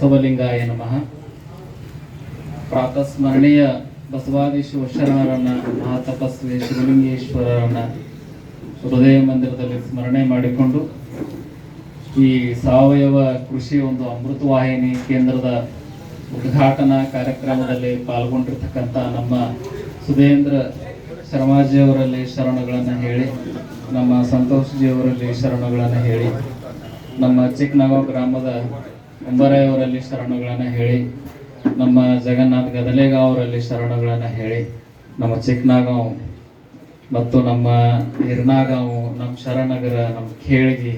ಬಸವಲಿಂಗಾಯ ನಮಃ. ಪ್ರಾತಸ್ಮರಣೀಯ ಬಸವಾದೀಶ್ವರ ಶರಣರನ್ನ, ಮಹಾತಪಸ್ವಿ ಶಿವಲಿಂಗೇಶ್ವರರನ್ನ ಹೃದಯ ಮಂದಿರದಲ್ಲಿ ಸ್ಮರಣೆ ಮಾಡಿಕೊಂಡು ಈ ಸಾವಯವ ಕೃಷಿ ಒಂದು ಅಮೃತ ವಾಹಿನಿ ಕೇಂದ್ರದ ಉದ್ಘಾಟನಾ ಕಾರ್ಯಕ್ರಮದಲ್ಲಿ ಪಾಲ್ಗೊಂಡಿರ್ತಕ್ಕಂಥ ನಮ್ಮ ಸುಧೇಂದ್ರ ಶರ್ಮಾಜಿಯವರಲ್ಲಿ ಶರಣಗಳನ್ನು ಹೇಳಿ, ನಮ್ಮ ಸಂತೋಷ್ಜಿಯವರಲ್ಲಿ ಶರಣಗಳನ್ನು ಹೇಳಿ, ನಮ್ಮ ಚಿಕ್ಕನಗಾಂವ್ ಗ್ರಾಮದ ಅಂಬರಾಯವರಲ್ಲಿ ಶರಣಗಳನ್ನು ಹೇಳಿ, ನಮ್ಮ ಜಗನ್ನಾಥ್ ಗದಲೇಗ ಅವರಲ್ಲಿ ಶರಣಗಳನ್ನು ಹೇಳಿ, ನಮ್ಮ ಚಿಕ್ಕನಾಗಾವ್ ಮತ್ತು ನಮ್ಮ ಹಿರ್ನಾಗಾಂವ್, ನಮ್ಮ ಶರಣಗರ, ನಮ್ಮ ಖೇಳ್ಗಿ,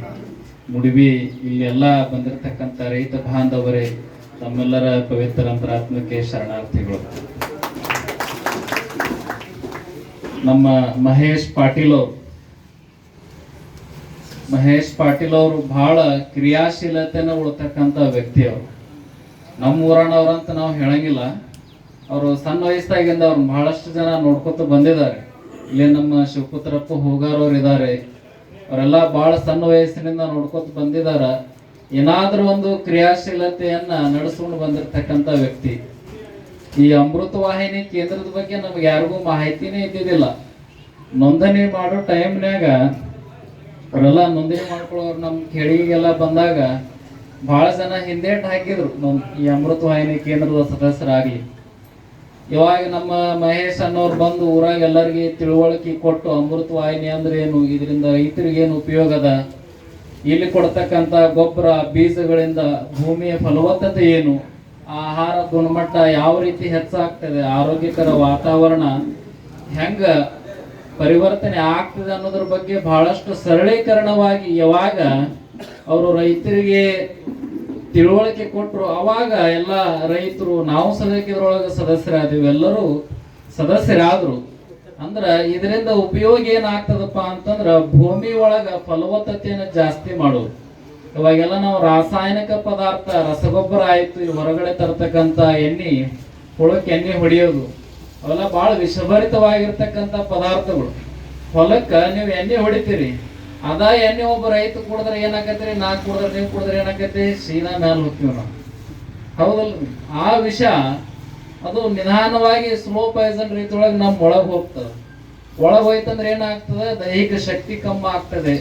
ಮುಡಿಬಿ, ಇಲ್ಲೆಲ್ಲ ಬಂದಿರತಕ್ಕಂಥ ರೈತ ಬಾಂಧವರೇ, ತಮ್ಮೆಲ್ಲರ ಪವಿತ್ರ ಅಂತರಾತ್ಮಕ್ಕೆ ಶರಣಾರ್ಥಿಗಳು. ನಮ್ಮ ಮಹೇಶ್ ಪಾಟೀಲ್ ಮಹೇಶ್ ಪಾಟೀಲ್ ಅವರು ಬಹಳ ಕ್ರಿಯಾಶೀಲತೆನ ಉಳ್ತಕ್ಕಂಥ ವ್ಯಕ್ತಿ ಅವರು. ನಮ್ಮ ಊರಣ್ಣವ್ರಂತ ನಾವು ಹೇಳಂಗಿಲ್ಲ. ಅವರು ಸಣ್ಣ ವಯಸ್ಸಾಗಿಂದ ಅವ್ರು ಬಹಳಷ್ಟು ಜನ ನೋಡ್ಕೊತ ಬಂದಿದ್ದಾರೆ. ಇಲ್ಲಿ ನಮ್ಮ ಶಿವಪುತ್ರಪ್ಪ ಹೋಗಾರವ್ರು ಇದ್ದಾರೆ ಅವರೆಲ್ಲ ಬಹಳ ಸಣ್ಣ ವಯಸ್ಸಿನಿಂದ ನೋಡ್ಕೊತ ಬಂದಿದ್ದಾರೆ ಏನಾದರೂ ಒಂದು ಕ್ರಿಯಾಶೀಲತೆಯನ್ನ ನಡೆಸ್ಕೊಂಡು ಬಂದಿರತಕ್ಕಂಥ ವ್ಯಕ್ತಿ. ಈ ಅಮೃತ ವಾಹಿನಿ ಕೇಂದ್ರದ ಬಗ್ಗೆ ನಮ್ಗೆ ಯಾರಿಗೂ ಮಾಹಿತಿನೇ ಇದ್ದಿದ್ದಿಲ್ಲ. ನೋಂದಣಿ ಮಾಡೋ ಟೈಮ್ನ್ಯಾಗ ಅವರೆಲ್ಲ ನೋಂದಣಿ ಮಾಡ್ಕೊಳ್ಳೋರು ನಮ್ಮ ಕೆಳಗೆಲ್ಲ ಬಂದಾಗ ಬಹಳ ಜನ ಹಿಂದೇಟ್ ಹಾಕಿದ್ರು ನಮ್ ಈ ಅಮೃತ ವಾಹಿನಿ ಕೇಂದ್ರದ ಸದಸ್ಯರಾಗ್ಲಿ. ಇವಾಗ ನಮ್ಮ ಮಹೇಶ್ ಅನ್ನೋರು ಬಂದು ಊರಾಗ ಎಲ್ಲರಿಗೆ ತಿಳುವಳಿಕೆ ಕೊಟ್ಟು ಅಮೃತ ವಾಹಿನಿ ಅಂದ್ರೆ ಏನು? ಇದರಿಂದ ರೈತರಿಗೆ ಏನು ಉಪಯೋಗ ಅದ? ಇಲ್ಲಿ ಕೊಡ್ತಕ್ಕಂಥ ಗೊಬ್ಬರ, ಬೀಜಗಳಿಂದ ಭೂಮಿಯ ಫಲವತ್ತತೆ ಏನು? ಆಹಾರ ಗುಣಮಟ್ಟ ಯಾವ ರೀತಿ ಹೆಚ್ಚಾಗ್ತದೆ? ಆರೋಗ್ಯಕರ ವಾತಾವರಣ ಹೆಂಗ ಪರಿವರ್ತನೆ ಆಗ್ತದೆ ಅನ್ನೋದ್ರ ಬಗ್ಗೆ ಬಹಳಷ್ಟು ಸರಳೀಕರಣವಾಗಿ ಯಾವಾಗ ಅವರು ರೈತರಿಗೆ ತಿಳುವಳಿಕೆ ಕೊಟ್ಟರು ಅವಾಗ ಎಲ್ಲ ರೈತರು, ನಾವು ಸದಕ್ಕಿದ್ರೊಳಗೆ ಸದಸ್ಯರಾದೀವಿ, ಎಲ್ಲರೂ ಸದಸ್ಯರಾದರು. ಅಂದ್ರ ಇದರಿಂದ ಉಪಯೋಗ ಏನಾಗ್ತದಪ್ಪ ಅಂತಂದ್ರ ಭೂಮಿ ಒಳಗ ಫಲವತ್ತತೆಯನ್ನು ಜಾಸ್ತಿ ಮಾಡೋದು ಇವಾಗೆಲ್ಲ ನಾವು ರಾಸಾಯನಿಕ ಪದಾರ್ಥ, ರಸಗೊಬ್ಬರ ಆಯ್ತು ಹೊರಗಡೆ ತರ್ತಕ್ಕಂಥ ಎಣ್ಣೆ, ಹುಳಕ್ಕೆ ಎಣ್ಣೆ ಹೊಡೆಯೋದು. ಅವೆಲ್ಲ ಭಾಳ ವಿಷಭರಿತವಾಗಿರ್ತಕ್ಕಂಥ ಪದಾರ್ಥಗಳು. ಹೊಲಕ್ಕೆ ನೀವು ಎಣ್ಣೆ ಹೊಡಿತೀರಿ, ಅದ ಎಣ್ಣೆ ಒಬ್ಬ ರೈತ ಕುಡಿದ್ರೆ ಏನಾಕತ್ರಿ, ನಾ ಕುಡಿದ್ರೆ ನೀವು ಕುಡಿದ್ರೆ ಏನಾಕೈತಿ ಸೀನಾ ಮ್ಯಾಲ ಹೋಗ್ತೀವಿ ನಾವು. ಹೌದಲ್ಲ ಆ ವಿಷ ಅದು ನಿಧಾನವಾಗಿ ಸ್ಲೋ ಪಾಯ್ಸನ್ ರೀತಿಯೊಳಗೆ ನಮ್ಮ ಒಳಗೆ ಹೋಗ್ತದೆ. ಒಳಗೆ ಹೋಯ್ತಂದ್ರೆ ಏನಾಗ್ತದೆ? ದೈಹಿಕ ಶಕ್ತಿ ಕಮ್ಮಿ ಆಗ್ತದೆ.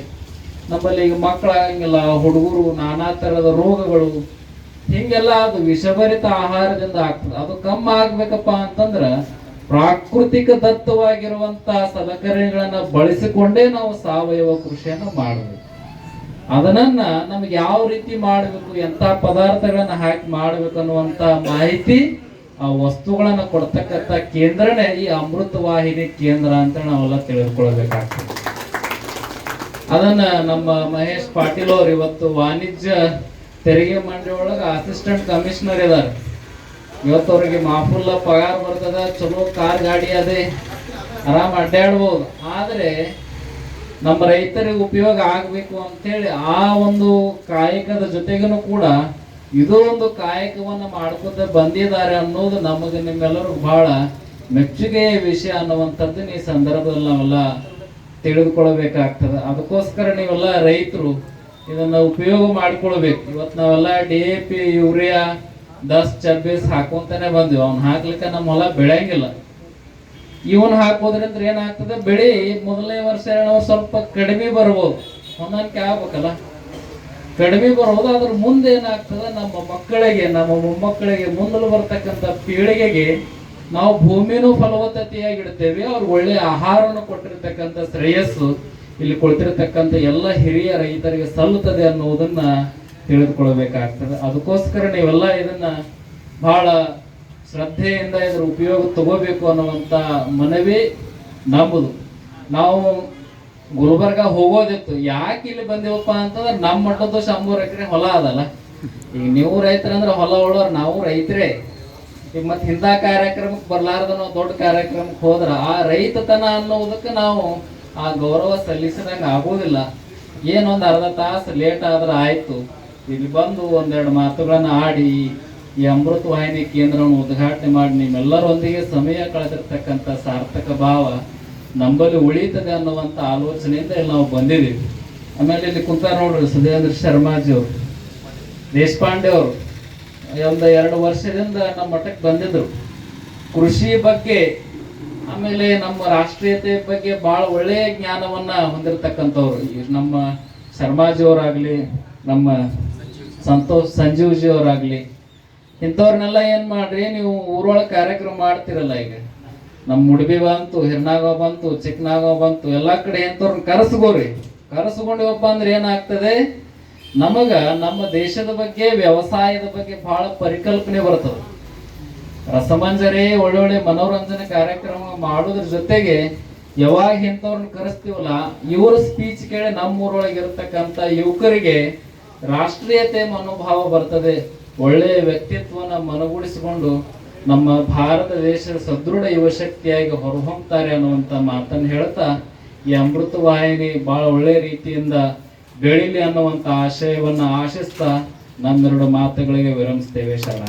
ನಮ್ಮಲ್ಲಿ ಈಗ ಮಕ್ಕಳಾಗಂಗಿಲ್ಲ ಹುಡುಗರು ನಾನಾ ಥರದ ರೋಗಗಳು, ಹಿಂಗೆಲ್ಲ ಅದು ವಿಷಭರಿತ ಆಹಾರದಿಂದ ಆಗ್ತದೆ. ಅದು ಕಮ್ಮಿ ಆಗ್ಬೇಕಪ್ಪ ಅಂತಂದ್ರ ಪ್ರಾಕೃತಿಕ ದತ್ತವಾಗಿರುವಂತಹ ಸಲಕರಣೆಗಳನ್ನ ಬಳಸಿಕೊಂಡೇ ನಾವು ಸಾವಯವ ಕೃಷಿಯನ್ನು ಮಾಡಬೇಕು. ಅದನ್ನ ನಮ್ಗೆ ಯಾವ ರೀತಿ ಮಾಡಬೇಕು, ಎಂತ ಪದಾರ್ಥಗಳನ್ನ ಹಾಕಿ ಮಾಡಬೇಕು ಅನ್ನುವಂತ ಮಾಹಿತಿ ಆ ವಸ್ತುಗಳನ್ನ ಕೊಡ್ತಕ್ಕಂಥ ಕೇಂದ್ರನೇ ಈ ಅಮೃತ ವಾಹಿನಿ ಕೇಂದ್ರ ಅಂತ ನಾವೆಲ್ಲ ತಿಳಿದುಕೊಳ್ಬೇಕಾಗ್ತದೆ ಅದನ್ನ ನಮ್ಮ ಮಹೇಶ್ ಪಾಟೀಲ್ ಅವರು ಇವತ್ತು ವಾಣಿಜ್ಯ ತೆರಿಗೆ ಮಂಡಳಿ ಒಳಗ ಅಸಿಸ್ಟೆಂಟ್ ಕಮಿಷನರ್ ಇದಾರೆ ಇವತ್ತು ಅವ್ರಿಗೆ ಮಾಫುಲ್ಲ ಪಗಾರ ಬರ್ತದ, ಚಲೋ ಕಾರ್ ಗಾಡಿ ಅದೇ, ಆರಾಮ್ ಅಡ್ಡಾಡ್ಬೋದು. ಆದರೆ ನಮ್ಮ ರೈತರಿಗೆ ಉಪಯೋಗ ಆಗಬೇಕು ಅಂತೇಳಿ ಆ ಒಂದು ಕಾಯಕದ ಜೊತೆಗೂ ಕೂಡ ಇದು ಒಂದು ಕಾಯಕವನ್ನು ಮಾಡ್ಕೊತ ಬಂದಿದ್ದಾರೆ ಅನ್ನೋದು ನಮಗೆ ನಿಮ್ಮೆಲ್ಲರೂ ಬಹಳ ಮೆಚ್ಚುಗೆಯ ವಿಷಯ ಅನ್ನುವಂಥದ್ದು ಈ ಸಂದರ್ಭದಲ್ಲಿ ನಾವೆಲ್ಲ ತಿಳಿದುಕೊಳ್ಬೇಕಾಗ್ತದೆ ಅದಕ್ಕೋಸ್ಕರ ನೀವೆಲ್ಲ ರೈತರು ಇದನ್ನ ಉಪಯೋಗ ಮಾಡ್ಕೊಳ್ಬೇಕು. ಇವತ್ತು ನಾವೆಲ್ಲ ಡಿ ಎ ಪಿ ಯೂರಿಯಾ ದಸ್ ಚಬ್ಬೀಸ್ ಹಾಕೊಂತಾನೆ ಬಂದ್ವಿ. ಅವ್ನ ಹಾಕ್ಲಿಕ್ಕೆ ನಮ್ಮ ಹೊಲ ಬೆಳೆಯಂಗಿಲ್ಲ. ಇವನ್ ಹಾಕೋದ್ರಿಂದ ಏನಾಗ್ತದೆ? ಬೆಳಿ ಮೊದಲನೇ ವರ್ಷ ಎರಡನೇ ಸ್ವಲ್ಪ ಕಡಿಮೆ ಬರ್ಬೋದು. ಹೊಂದಾಣಿಕೆ ಆಗ್ಬೇಕಲ್ಲ? ಕಡಿಮೆ ಬರ್ಬೋದು ಅದ್ರ ಮುಂದೆ ಏನಾಗ್ತದೆ? ನಮ್ಮ ಮಕ್ಕಳಿಗೆ, ನಮ್ಮ ಮೊಮ್ಮಕ್ಕಳಿಗೆ, ಮುಂದಲು ಬರ್ತಕ್ಕಂಥ ಪೀಳಿಗೆಗೆ ನಾವು ಭೂಮಿನೂ ಫಲವತ್ತತೆಯಾಗಿಡ್ತೇವೆ. ಅವ್ರು ಒಳ್ಳೆ ಆಹಾರವನ್ನು ಕೊಟ್ಟಿರ್ತಕ್ಕಂಥ ಶ್ರೇಯಸ್ಸು, ಇಲ್ಲಿ ಕೊಡ್ತಿರ್ತಕ್ಕಂಥ ಎಲ್ಲ ಹಿರಿಯ ರೈತರಿಗೆ ಸಲ್ಲುತ್ತದೆ ಅನ್ನುವುದನ್ನ ತಿಳಿದುಕೊಳ್ಬೇಕಾಗ್ತದೆ ಅದಕ್ಕೋಸ್ಕರ ನೀವೆಲ್ಲ ಇದನ್ನ ಬಹಳ ಶ್ರದ್ಧೆಯಿಂದ ಇದರ ಉಪಯೋಗ ತಗೋಬೇಕು ಅನ್ನುವಂತ ಮನವಿ ನಮ್ಮದು ನಾವು ಗುಲ್ಬರ್ಗ ಹೋಗೋದಿತ್ತು. ಯಾಕೆ ಇಲ್ಲಿ ಬಂದೇವಪ್ಪ ಅಂತಂದ್ರೆ ನಮ್ಮ ಮಟ್ಟದ ಶಂಬೂರ್ ಎಕರೆ ಹೊಲ ಅದಲ್ಲ. ಈಗ ನೀವು ರೈತರಂದ್ರೆ ಹೊಲ ಉಳ್ಳೋರು ನಾವು ರೈತರೇ. ಈಗ ಮತ್ತೆ ಇಂಥ ಕಾರ್ಯಕ್ರಮಕ್ಕೆ ಬರ್ಲಾರ್ದ ದೊಡ್ಡ ಕಾರ್ಯಕ್ರಮಕ್ಕೆ ಹೋದ್ರೆ ಆ ರೈತತನ ಅನ್ನೋದಕ್ಕೆ ನಾವು ಆ ಗೌರವ ಸಲ್ಲಿಸಿದಂಗೆ ಆಗೋದಿಲ್ಲ ಏನೊಂದು ಅರ್ಧ ತಾಸು ಲೇಟ್ ಆದ್ರೆ ಆಯ್ತು. ಇಲ್ಲಿ ಬಂದು ಒಂದೆರಡು ಮಾತುಗಳನ್ನ ಆಡಿ ಈ ಅಮೃತ ವಾಹಿನಿ ಕೇಂದ್ರವನ್ನು ಉದ್ಘಾಟನೆ ಮಾಡಿ ನಿಮ್ಮೆಲ್ಲರೊಂದಿಗೆ ಸಮಯ ಕಳೆದಿರ್ತಕ್ಕಂಥ ಸಾರ್ಥಕ ಭಾವ ನಂಬಲ್ಲಿ ಉಳಿಯುತ್ತದೆ ಅನ್ನುವಂಥ ಆಲೋಚನೆಯಿಂದ ಇಲ್ಲಿ ನಾವು ಬಂದಿದ್ದೀವಿ. ಆಮೇಲೆ ಇಲ್ಲಿ ಕುಂತ ನೋಡ್ರಿ ಸುಧೇಂದ್ರ ಶರ್ಮಾಜಿ ಅವರು. ದೇಶಪಾಂಡೆ ಅವರು. ಒಂದು ಎರಡು ವರ್ಷದಿಂದ ನಮ್ಮ ಮಠಕ್ಕೆ ಬಂದಿದ್ದರು ಕೃಷಿ ಬಗ್ಗೆ, ಆಮೇಲೆ ನಮ್ಮ ರಾಷ್ಟ್ರೀಯತೆ ಬಗ್ಗೆ ಬಹಳ ಒಳ್ಳೆಯ ಜ್ಞಾನವನ್ನು ಹೊಂದಿರತಕ್ಕಂಥವ್ರು. ನಮ್ಮ ಶರ್ಮಾಜಿ ಅವರಾಗ್ಲಿ, ನಮ್ಮ ಸಂತೋಷ್ ಸಂಜೀವ್ಜಿ ಅವರಾಗ್ಲಿ ಇಂಥವ್ರನ್ನೆಲ್ಲ ಏನು ಮಾಡ್ರಿ, ನೀವು ಊರೊಳಗೆ ಕಾರ್ಯಕ್ರಮ ಮಾಡ್ತಿರಲ್ಲ ಈಗ. ನಮ್ಮ ಮುಡ್ಬಿ ಬಂತು, ಹಿರ್ನಾಗ ಬಂತು, ಚಿಕ್ಕನಾಗ ಬಂತು, ಎಲ್ಲ ಕಡೆ ಇಂಥವ್ರನ್ನ ಕರೆಸ್ಕೋರಿ. ಕರೆಸ್ಕೊಂಡಿವಪ್ಪ ಅಂದ್ರೆ ಏನಾಗ್ತದೆ? ನಮಗ ನಮ್ಮ ದೇಶದ ಬಗ್ಗೆ, ವ್ಯವಸಾಯದ ಬಗ್ಗೆ ಬಹಳ ಪರಿಕಲ್ಪನೆ ಬರ್ತದೆ. ರಸಮಂಜರಿ, ಒಳ್ಳೊಳ್ಳೆ ಮನೋರಂಜನೆ ಕಾರ್ಯಕ್ರಮ ಮಾಡೋದ್ರ ಜೊತೆಗೆ ಯಾವಾಗ ಇಂಥವ್ರನ್ನ ಕರೆಸ್ತೀವಲ್ಲ, ಇವ್ರ ಸ್ಪೀಚ್ ಕೇಳಿ ನಮ್ಮೂರೊಳಗೆ ಇರತಕ್ಕಂತ ಯುವಕರಿಗೆ ರಾಷ್ಟ್ರೀಯತೆ ಮನೋಭಾವ ಬರ್ತದೆ ಒಳ್ಳೆಯ ವ್ಯಕ್ತಿತ್ವನ ಮನಗೂಡಿಸಿಕೊಂಡು ನಮ್ಮ ಭಾರತ ದೇಶದ ಸದೃಢ ಯುವಶಕ್ತಿಯಾಗಿ ಹೊರಹೊಮ್ತಾರೆ ಅನ್ನುವಂಥ ಮಾತನ್ನು ಹೇಳ್ತಾ, ಈ ಅಮೃತ ವಾಹಿನಿ ಬಹಳ ಒಳ್ಳೆಯ ರೀತಿಯಿಂದ ಬೆಳೀಲಿ ಅನ್ನುವಂಥ ಆಶಯವನ್ನು ಆಶಿಸ್ತಾ ನಮ್ಮೆರಡು ಮಾತುಗಳಿಗೆ ವಿರಮಿಸ್ತೇವೆ ಶರಣ